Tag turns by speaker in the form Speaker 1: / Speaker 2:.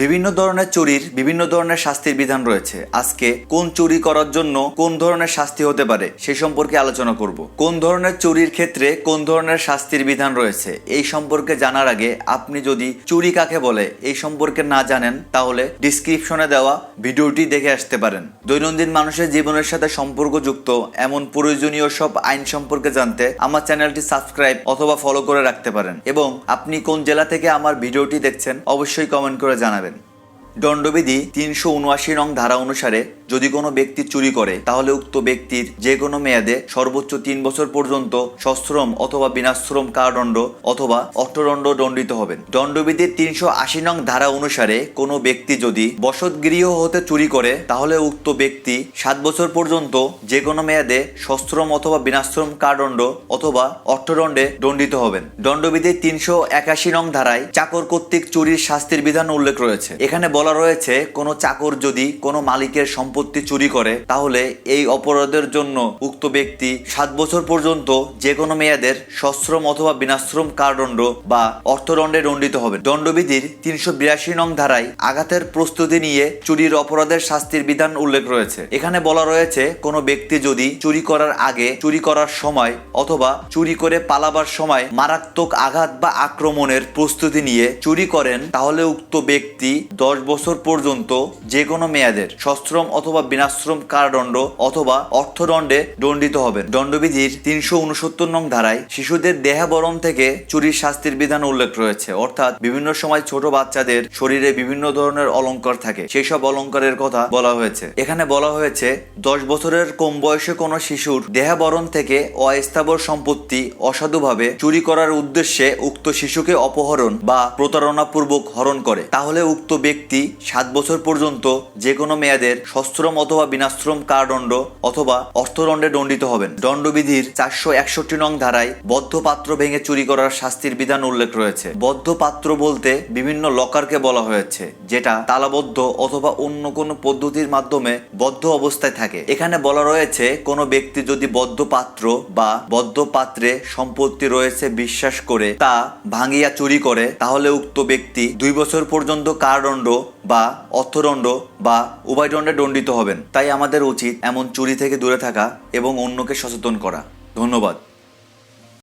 Speaker 1: বিভিন্ন ধরনের চুরির, বিভিন্ন ধরনের শাস্তির বিধান রয়েছে। আজকে কোন চুরি করার জন্য কোন ধরনের শাস্তি হতে পারে সেই সম্পর্কে আলোচনা করব। কোন ধরনের চুরির ক্ষেত্রে কোন ধরনের শাস্তির বিধান রয়েছে এই সম্পর্কে জানার আগে আপনি যদি চুরি কাকে বলে এই সম্পর্কে না জানেন, তাহলে ডিসক্রিপশনে দেওয়া ভিডিওটি দেখে আসতে পারেন। দৈনন্দিন মানুষের জীবনের সাথে সম্পর্কযুক্ত এমন প্রয়োজনীয় সব আইন সম্পর্কে জানতে আমার চ্যানেলটি সাবস্ক্রাইব অথবা ফলো করে রাখতে পারেন। এবং আপনি কোন জেলা থেকে আমার ভিডিওটি দেখছেন, অবশ্যই কমেন্ট করে জানাবেন। saben. দণ্ডবিধি তিনশো উনআশি নং ধারা অনুসারে যদি কোনো ব্যক্তি চুরি করে, তাহলে উক্ত ব্যক্তির যে কোনো মেয়াদে সর্বোচ্চ তিন বছর পর্যন্ত সশ্রম অথবা বিনাশ্রম কারাদণ্ড অথবা অর্থদণ্ড দণ্ডিত হবেন। দণ্ডবিধির তিনশো আশি নং ধারা অনুসারে কোনো ব্যক্তি যদি বসতগৃহ হতে চুরি করে, তাহলে উক্ত ব্যক্তি সাত বছর পর্যন্ত যে কোনো মেয়াদে সশ্রম অথবা বিনাশ্রম কারাদণ্ড অথবা অর্থদণ্ডে দণ্ডিত হবেন। দণ্ডবিধির তিনশো একাশি নং ধারায় চাকর কর্তৃক চুরির শাস্তির বিধান উল্লেখ রয়েছে। এখানে বলা রয়েছে, কোনো চাকর যদি কোনো মালিকের সম্পত্তি চুরি করে, তাহলে এই অপরাধের জন্য উক্ত ব্যক্তি সাত বছর পর্যন্ত যে কোনো মেয়াদের সশ্রম অথবা বিনাশ্রম কারাদণ্ড বা অর্থদণ্ডে দণ্ডিত হবে। দণ্ডবিধির তিনশো বিরাশি নং ধারায় আঘাতের প্রস্তুতি নিয়ে চুরির অপরাধের শাস্তির বিধান উল্লেখ রয়েছে। এখানে বলা রয়েছে, কোনো ব্যক্তি যদি চুরি করার আগে, চুরি করার সময় অথবা চুরি করে পালাবার সময় মারাত্মক আঘাত বা আক্রমণের প্রস্তুতি নিয়ে চুরি করেন, তাহলে উক্ত ব্যক্তি দশ বছর পর্যন্ত যে কোনো মেয়াদের সশ্রম অথবা বিনাশ্রম কারাদণ্ড অথবা অর্থদণ্ডে দণ্ডিত হবেন। দণ্ডবিধির তিনশো উনসত্তর নং ধারায় শিশুদের দেহাবরণ থেকে চুরির শাস্তির বিধান উল্লেখ রয়েছে। অর্থাৎ বিভিন্ন সময় ছোট বাচ্চাদের শরীরে বিভিন্ন ধরনের অলংকার থাকে। সেই সব অলংকারের কথা বলা হয়েছে। এখানে বলা হয়েছে, দশ বছরের কম বয়সে কোনো শিশুর দেহাবরণ থেকে অস্থাবর সম্পত্তি অসাধুভাবে চুরি করার উদ্দেশ্যে উক্ত শিশুকে অপহরণ বা প্রতারণাপূর্বক হরণ করে। তাহলে উক্ত ব্যক্তি সাত বছর পর্যন্ত যে কোনো মেয়াদের সশ্রম অথবা বিনাশ্রম কারাদণ্ড অথবা অর্থদণ্ডে দণ্ডিত হবেন। দণ্ডবিধির চারশো একষট্টি নং ধারায় বদ্ধ পাত্র ভেঙে চুরি করার শাস্তির বিধান উল্লেখ রয়েছে। বদ্ধ পাত্র বলতে বিভিন্ন লকারকে বলা হয়েছে, যেটা তালাবদ্ধ অথবা অন্য কোনো পদ্ধতির মাধ্যমে বদ্ধ অবস্থায় থাকে। এখানে বলা রয়েছে, কোনো ব্যক্তি যদি বদ্ধ পাত্র বা বদ্ধ পাত্রে সম্পত্তি রয়েছে বিশ্বাস করে তা ভাঙিয়া চুরি করে, তাহলে উক্ত ব্যক্তি দুই বছর পর্যন্ত কারাদণ্ড বা অর্থদণ্ড বা উভয়দণ্ডে দণ্ডিত হবেন। তাই আমাদের উচিত এমন চুরি থেকে দূরে থাকা এবং অন্যকে সচেতন করা। ধন্যবাদ।